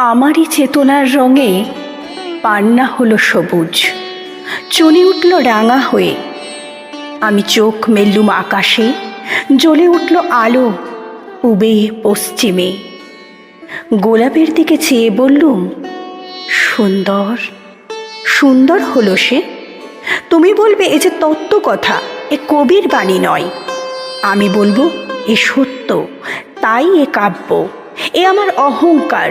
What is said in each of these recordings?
আমারই চেতনার রঙে পান্না হলো সবুজ। চলে উঠল রাঙা হয়ে। আমি চোখ মেললুম আকাশে, জ্বলে উঠল আলো পূবে পশ্চিমে। গোলাপের দিকে চেয়ে বললুম, সুন্দর সুন্দর হলো সে। তুমি বলবে এ যে তত্ত্ব কথা, এ কবির বাণী নয়। আমি বলব, এ সত্য, তাই এ কাব্য, এ আমার অহংকার।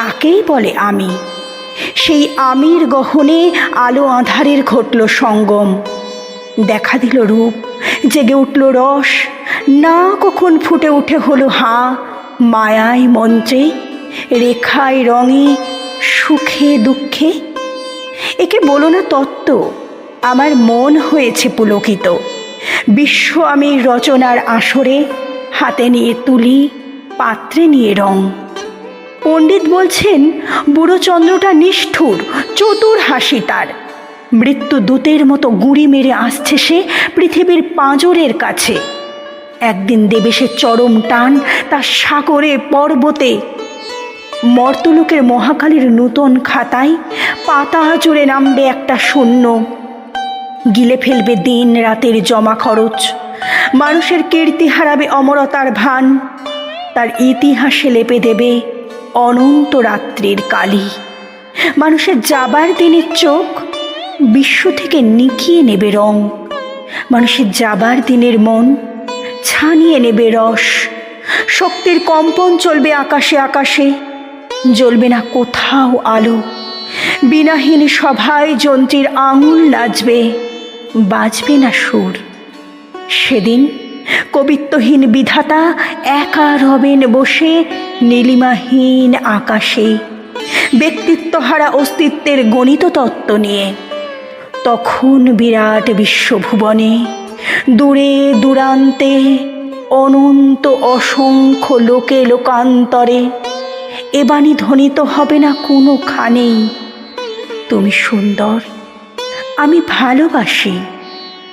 তাকেই বলে আমি। সেই আমির গহনে আলো আধারের ঘটল সঙ্গম। দেখা দিল রূপ, জেগে উঠল রস। না কখন ফুটে উঠে হলো হাঁ, মায়ায় মন্ত্রে রেখায় রঙে, সুখে দুঃখে। একে বলো না তত্ত্ব, আমার মন হয়েছে পুলকিত। বিশ্ব আমি রচনার আসরে হাতে নিয়ে তুলি, পাত্রে নিয়ে রং। পণ্ডিত বলছেন বুড়ো চন্দ্রটা নিষ্ঠুর, চতুর হাসি তার। মৃত্যু দূতের মতো গুঁড়ি মেরে আসছে সে পৃথিবীর পাঁজরের কাছে। একদিন দেবে সে চরম টান তার সাগরে পর্বতে। মর্তলোকের মহাকালীর নূতন খাতায় পাতা জুড়ে নামবে একটা শূন্য। গিলে ফেলবে দিন রাতের জমা খরচ। মানুষের কীর্তি হারাবে অমরতার ভান। তার ইতিহাসে লেপে দেবে অনন্ত রাত্রির কালি। মানুষের যাবার দিনের চোখ বিশ্ব থেকে নিকিয়ে নেবে রং। মানুষের যাবার দিনের মন ছানিয়ে নেবে রস। শক্তির কম্পন চলবে আকাশে আকাশে, জ্বলবে না কোথাও আলো। বিনাহীন সভায় যন্ত্রীর আঙুল নাচবে, বাজবে না সুর। সেদিন কবিত্বহীন বিধাতা একা রবেন বসে, নীলিমাহীন আকাশে। ব্যক্তিত্বহারা অস্তিত্বের গণিত তত্ত্ব নিয়ে। তখন বিরাট বিশ্বভুবনে, দূরে দূরান্তে, অনন্ত অসংখ্য লোকে লোকান্তরে। এ বাণী ধ্বনিত হবে না কোনোখানেই। তুমি সুন্দর, আমি ভালোবাসি।